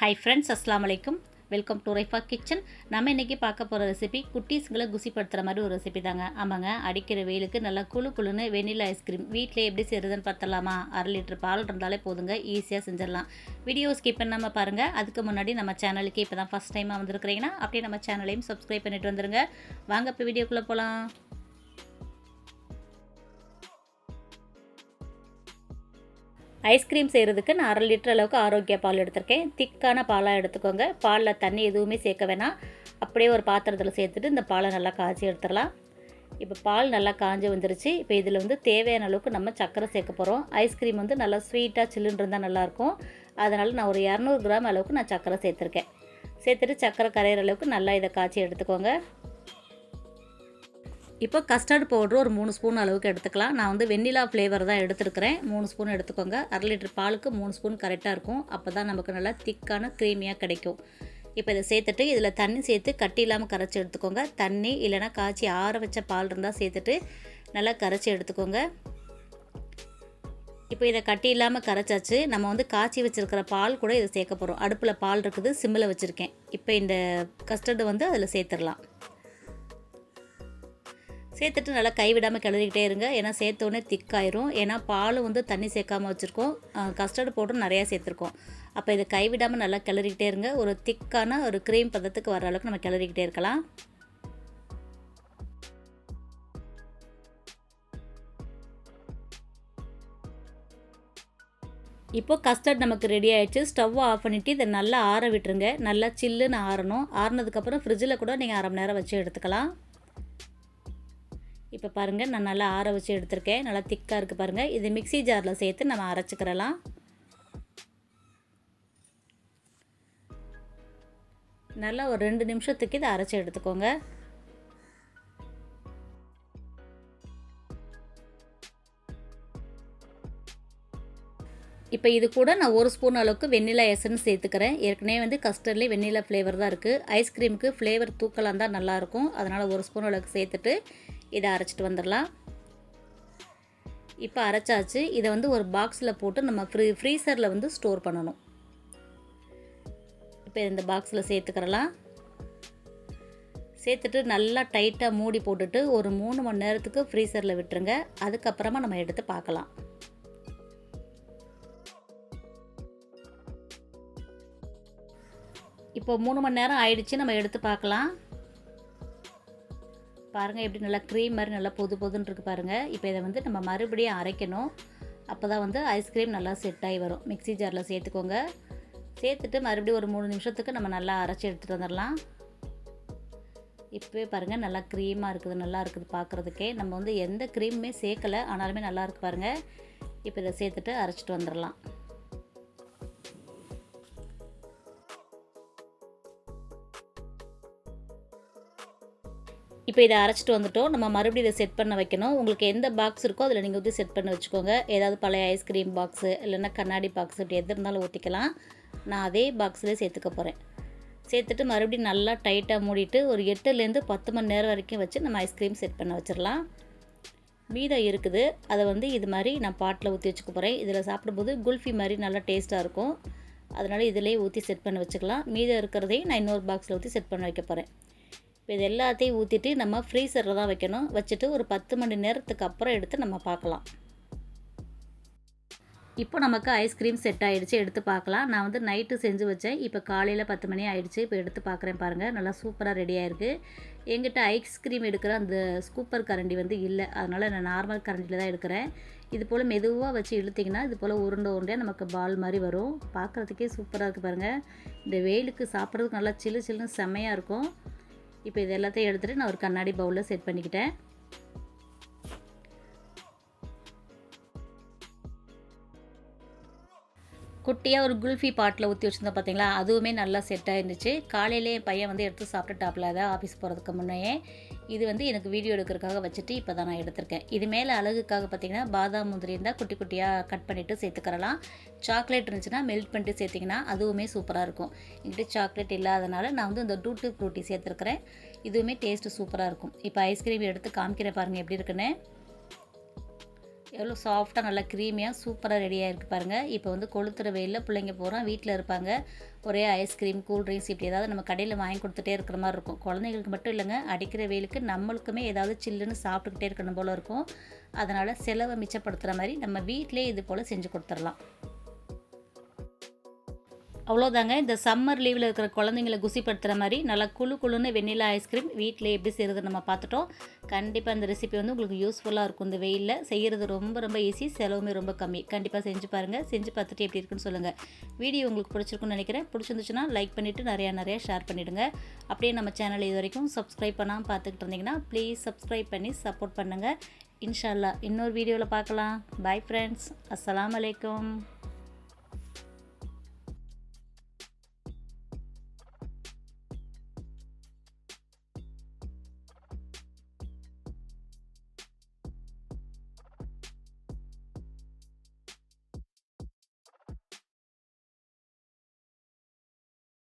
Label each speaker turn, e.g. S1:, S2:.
S1: Hi friends அஸ்லாம் வலைக்கும் welcome to Raifa kitchen நம்ம இன்றைக்கி பார்க்க போகிற ரெசிபி குட்டீஸ்களை குசிப்படுத்துகிற மாதிரி ஒரு ரெசிபி தாங்க. ஆமாங்க அடிக்கிற வெயிலுக்கு நல்லா குளு குழுன்னு வெனிலா ஐஸ்கிரீம் வீட்டில் எப்படி செய்கிறதுன்னு பார்த்தலாமா அரை லிட்டர் பால் இருந்தாலே போதுங்க ஈஸியாக செஞ்சிடலாம். வீடியோ ஸ்கிப் பண்ணாமல் பாருங்கள் அதுக்கு முன்னாடி நம்ம சேனலுக்கு இப்போ தான் ஃபஸ்ட் டைமாக வந்திருக்கிறீங்கன்னா அப்படியே நம்ம சேனலையும் சப்ஸ்கிரைப் பண்ணிட்டு வந்துருங்க. வாங்க இப்போ வீடியோக்குள்ளே போகலாம் ஐஸ்கிரீம் செய்கிறதுக்கு நான் அரை லிட்டர் அளவுக்கு ஆரோக்கிய பால் எடுத்திருக்கேன். திக்கான பாலாக எடுத்துக்கோங்க. பாலில் தண்ணி எதுவுமே சேர்க்க வேணாம். அப்படியே ஒரு பாத்திரத்தில் சேர்த்துட்டு இந்த பாலை நல்லா காய்ச்சி எடுத்துடலாம். இப்போ பால் நல்லா காஞ்சி வந்துருச்சு. இப்போ இதில் வந்து தேவையான அளவுக்கு நம்ம சர்க்கரை சேர்க்க போகிறோம் ஐஸ்கிரீம் வந்து நல்லா ஸ்வீட்டாக சில்லுன்னு இருந்தால் நல்லாயிருக்கும் அதனால் நான் ஒரு இரநூறு கிராம் அளவுக்கு நான் சர்க்கரை சேர்த்துருக்கேன். சேர்த்துட்டு சர்க்கரை கரையிற அளவுக்கு நல்லா இதை காய்ச்சி எடுத்துக்கோங்க. இப்போ கஸ்டர்ட் பவுட்ரு ஒரு மூணு ஸ்பூன் அளவுக்கு எடுத்துக்கலாம். நான் வந்து வெண்ணிலா ஃப்ளேவர் தான் எடுத்துருக்கிறேன். மூணு ஸ்பூன் எடுத்துக்கோங்க. அரை லிட்டர் பாலுக்கு மூணு ஸ்பூன் கரெக்டாக இருக்கும். அப்போ தான் நமக்கு நல்லா திக்கான க்ரீமியாக கிடைக்கும். இப்போ இதை சேர்த்துட்டு இதில் தண்ணி சேர்த்து கட்டி இல்லாமல் கரைச்சி எடுத்துக்கோங்க. தண்ணி இல்லைனா காய்ச்சி ஆற வச்ச பால் இருந்தால் சேர்த்துட்டு நல்லா கரைச்சி எடுத்துக்கோங்க. இப்போ இதை கட்டி இல்லாமல் கரைச்சாச்சு. நம்ம வந்து காய்ச்சி வச்சுருக்கிற பால் கூட இதை சேர்க்க போகிறோம் அடுப்பில் பால் இருக்குது சிம்மில் வச்சுருக்கேன். இப்போ இந்த கஸ்டர்டு வந்து அதில் சேர்த்துடலாம். சேர்த்துட்டு நல்லா கைவிடாமல் கிளறிக்கிட்டே இருங்க. ஏன்னா சேர்த்தோடனே திக்காயிரும். ஏன்னா பால் வந்து தண்ணி சேர்க்காமல் வச்சுருக்கோம். கஸ்டர்டு பவுடரும் நிறையா சேர்த்துருக்கோம். அப்போ இதை கைவிடாமல் நல்லா கிளறிக்கிட்டே இருங்க. ஒரு திக்கான ஒரு க்ரீம் பதத்துக்கு வர அளவுக்கு நம்ம கிளறிக்கிட்டே இருக்கலாம். இப்போ கஸ்டர்ட் நமக்கு ரெடி ஆகிடுச்சு ஸ்டவ்வை ஆஃப் பண்ணிவிட்டு இதை நல்லா ஆற விட்டுருங்க. நல்லா சில்லுன்னு ஆறணும். ஆறினதுக்கப்புறம் ஃப்ரிட்ஜில் கூட நீங்கள் அரை மணி நேரம் வச்சு எடுத்துக்கலாம். இப்போ பாருங்கள் நான் நல்லா ஆற வச்சு எடுத்திருக்கேன். நல்லா திக்காக இருக்குது பாருங்கள் இது மிக்சி ஜாரில் சேர்த்து நம்ம அரைச்சிக்கிறலாம். நல்லா ஒரு ரெண்டு நிமிஷத்துக்கு இதை அரைச்சி எடுத்துக்கோங்க. இப்போ இது கூட நான் ஒரு ஸ்பூன் அளவுக்கு வெண்ணிலா எசன்ஸ் சேர்த்துக்கிறேன். ஏற்கனவே வந்து கஸ்டர்ட்லேயே வெண்ணிலா ஃப்ளேவர் தான் இருக்குது ஐஸ்கிரீமுக்கு ஃப்ளேவர் தூக்கலாம் தான் நல்லாயிருக்கும் அதனால் ஒரு ஸ்பூன் அளவுக்கு சேர்த்துட்டு இதை அரைச்சிட்டு வந்துடலாம். இப்போ அரைச்சாச்சு. இதை வந்து ஒரு பாக்ஸில் போட்டு நம்ம ஃப்ரீ ஃப்ரீசரில் வந்து ஸ்டோர் பண்ணணும். இப்போ இந்த பாக்ஸில் சேர்த்துக்கிறலாம். சேர்த்துட்டு நல்லா டைட்டாக மூடி போட்டுட்டு ஒரு மூணு மணி நேரத்துக்கு ஃப்ரீசரில் விட்டுருங்க. அதுக்கப்புறமா நம்ம எடுத்து பார்க்கலாம். இப்போ மூணு மணி நேரம் ஆயிடுச்சு. நம்ம எடுத்து பார்க்கலாம். பாருங்கள் எப்படி நல்லா க்ரீம் மாதிரி நல்லா பொது பொதுன்னு இருக்குது பாருங்கள் இப்போ இதை வந்து நம்ம மறுபடியும் அரைக்கணும். அப்போ தான் வந்து ஐஸ்கிரீம் நல்லா செட் ஆகி வரும். மிக்சி ஜாரில் சேர்த்துக்கோங்க. சேர்த்துட்டு மறுபடியும் ஒரு மூணு நிமிஷத்துக்கு நம்ம நல்லா அரைச்சி எடுத்துகிட்டு வந்துடலாம். இப்போவே பாருங்கள் நல்லா க்ரீமாக இருக்குது நல்லா இருக்குது பார்க்குறதுக்கே நம்ம வந்து எந்த க்ரீமுமே சேர்க்கலை ஆனாலுமே நல்லா இருக்குது பாருங்கள் இப்போ இதை சேர்த்துட்டு அரைச்சிட்டு வந்துடலாம். இப்போ இதை அரைச்சிட்டு வந்துட்டோம். நம்ம மறுபடியும் இதை செட் பண்ண வைக்கணும். உங்களுக்கு எந்த பாக்ஸ் இருக்கோ அதில் நீங்கள் ஊற்றி செட் பண்ணி வச்சுக்கோங்க. ஏதாவது பழைய ஐஸ்கிரீம் பாக்ஸு இல்லைன்னா கண்ணாடி பாக்ஸ் இப்படி எது இருந்தாலும் ஊற்றிக்கலாம் நான் அதே பாக்ஸில் சேர்த்துக்க போகிறேன் சேர்த்துட்டு மறுபடியும் நல்லா டைட்டாக மூடிட்டு ஒரு எட்டுலேருந்து பத்து மணி நேரம் வரைக்கும் வச்சு நம்ம ஐஸ்கிரீம் செட் பண்ண வச்சிடலாம். மீதம் இருக்குது. அதை வந்து இது மாதிரி நான் பாட்டில் ஊற்றி வச்சுக்க போகிறேன் இதில் சாப்பிடும்போது குல்ஃபி மாதிரி நல்லா டேஸ்ட்டாக இருக்கும். அதனால் இதிலே ஊற்றி செட் பண்ணி வச்சுக்கலாம். மீதம் இருக்கிறதையும் நான் இன்னொரு பாக்ஸில் ஊற்றி செட் பண்ண வைக்க போகிறேன் இப்போ இது எல்லாத்தையும் ஊற்றிட்டு நம்ம ஃப்ரீசரில் தான் வைக்கணும். வச்சுட்டு ஒரு பத்து மணி நேரத்துக்கு அப்புறம் எடுத்து நம்ம பார்க்கலாம். இப்போ நமக்கு ஐஸ்கிரீம் செட் ஆகிடுச்சு எடுத்து பார்க்கலாம். நான் வந்து நைட்டு செஞ்சு வச்சேன். இப்போ காலையில் பத்து மணி ஆகிடுச்சு இப்போ எடுத்து பார்க்குறேன் பாருங்கள் நல்லா சூப்பராக ரெடி இருக்குது எங்கிட்ட ஐஸ்கிரீம் எடுக்கிற அந்த ஸ்கூப்பர் கரண்டி வந்து இல்லை. அதனால் நான் நார்மல் கரண்டியில் தான் எடுக்கிறேன். இது போல் மெதுவாக வச்சு இழுத்திங்கன்னா இது போல் உருண்டை உருண்டையாக நமக்கு பால் மாதிரி வரும். பார்க்குறதுக்கே சூப்பராக இருக்குது பாருங்கள் இந்த வெயிலுக்கு சாப்பிட்றதுக்கு நல்லா சில்லு சில்லுன்னு செம்மையாக இருக்கும். இப்போ இது எல்லாத்தையும் எடுத்துகிட்டு நான் ஒரு கண்ணாடி பவுலில் செட் பண்ணிக்கிட்டேன். குட்டியாக ஒரு குல்ஃபி பாட்டில் ஊற்றி வச்சுருந்தோம் பார்த்தீங்களா அதுவுமே நல்லா செட் ஆயிருந்துச்சு. காலையிலே என் பையன் வந்து எடுத்து சாப்பிட்டுட்டாப்புல தான் ஆஃபீஸ் போகிறதுக்கு முன்னையே. இது வந்து எனக்கு வீடியோ எடுக்கிறதுக்காக வச்சுட்டு இப்போ தான் நான் எடுத்திருக்கேன். இது மேலே அழகுக்காக பார்த்தீங்கன்னா பாதாம் முந்திரி இருந்தால் குட்டி குட்டியாக கட் பண்ணிவிட்டு சேர்த்துக்கிறலாம். சாக்லேட் இருந்துச்சுன்னா மெல்ட் பண்ணிட்டு சேர்த்திங்கன்னா அதுவுமே சூப்பராக இருக்கும். என்கிட்ட சாக்லேட் இல்லாதனால நான் வந்து இந்த டூட்டு ஃப்ரூட்டி சேர்த்துருக்குறேன். இதுவுமே டேஸ்ட்டு சூப்பராக இருக்கும். இப்போ ஐஸ்கிரீம் எடுத்து காமிக்கிற பாருங்கள் எப்படி இருக்குன்னு. எவ்வளோ சாஃப்டாக நல்லா க்ரீமியாக சூப்பராக ரெடியாக இருக்குது பாருங்கள் இப்போ வந்து கொளுத்துற வெயிலில் பிள்ளைங்க போகிறோம் வீட்டில் இருப்பாங்க. ஒரே ஐஸ்கிரீம் கூல் ட்ரிங்க்ஸ் இப்படி ஏதாவது நம்ம கடையில் வாங்கி கொடுத்துட்டே இருக்கிற மாதிரி இருக்கும். குழந்தைங்களுக்கு மட்டும் இல்லைங்க அடிக்கிற வெயிலுக்கு நம்மளுக்குமே ஏதாவது சில்லுன்னு சாப்பிட்டுக்கிட்டே இருக்கணும் போல் இருக்கும். அதனால் செலவை மிச்சப்படுத்துகிற மாதிரி நம்ம வீட்டிலே இது போல் செஞ்சு கொடுத்துடலாம். அவ்வளோதாங்க இந்த சம்மர் லீவில் இருக்கிற குழந்தைங்கள குசிப்படுத்துகிற மாதிரி நல்லா குழு குழுன்னு வெண்ணிலா ஐஸ்கிரீம் வீட்டில் எப்படி செய்கிறது நம்ம பார்த்துட்டோம். கண்டிப்பாக இந்த ரெசிபி வந்து உங்களுக்கு யூஸ்ஃபுல்லாக இருக்கும். இந்த வெயிலில் செய்கிறது ரொம்ப ரொம்ப ஈஸி செலவுமே ரொம்ப கம்மி. கண்டிப்பாக செஞ்சு பாருங்கள் செஞ்சு பார்த்துட்டு எப்படி இருக்குன்னு சொல்லுங்கள் வீடியோ உங்களுக்கு பிடிச்சிருக்குன்னு நினைக்கிறேன். பிடிச்சிருந்துச்சுன்னா லைக் பண்ணிவிட்டு நிறையா நிறையா ஷேர் பண்ணிவிடுங்க அப்படியே நம்ம சேனல் இது வரைக்கும் சப்ஸ்கிரைப் பண்ணாமல் பார்த்துக்கிட்டு இருந்தீங்கன்னா ப்ளீஸ் சப்ஸ்கிரைப் பண்ணி சப்போர்ட் பண்ணுங்கள் இன்ஷால்லா இன்னொரு வீடியோவில் பார்க்கலாம். பாய் ஃப்ரெண்ட்ஸ் அஸ்லாம் வலைக்கம்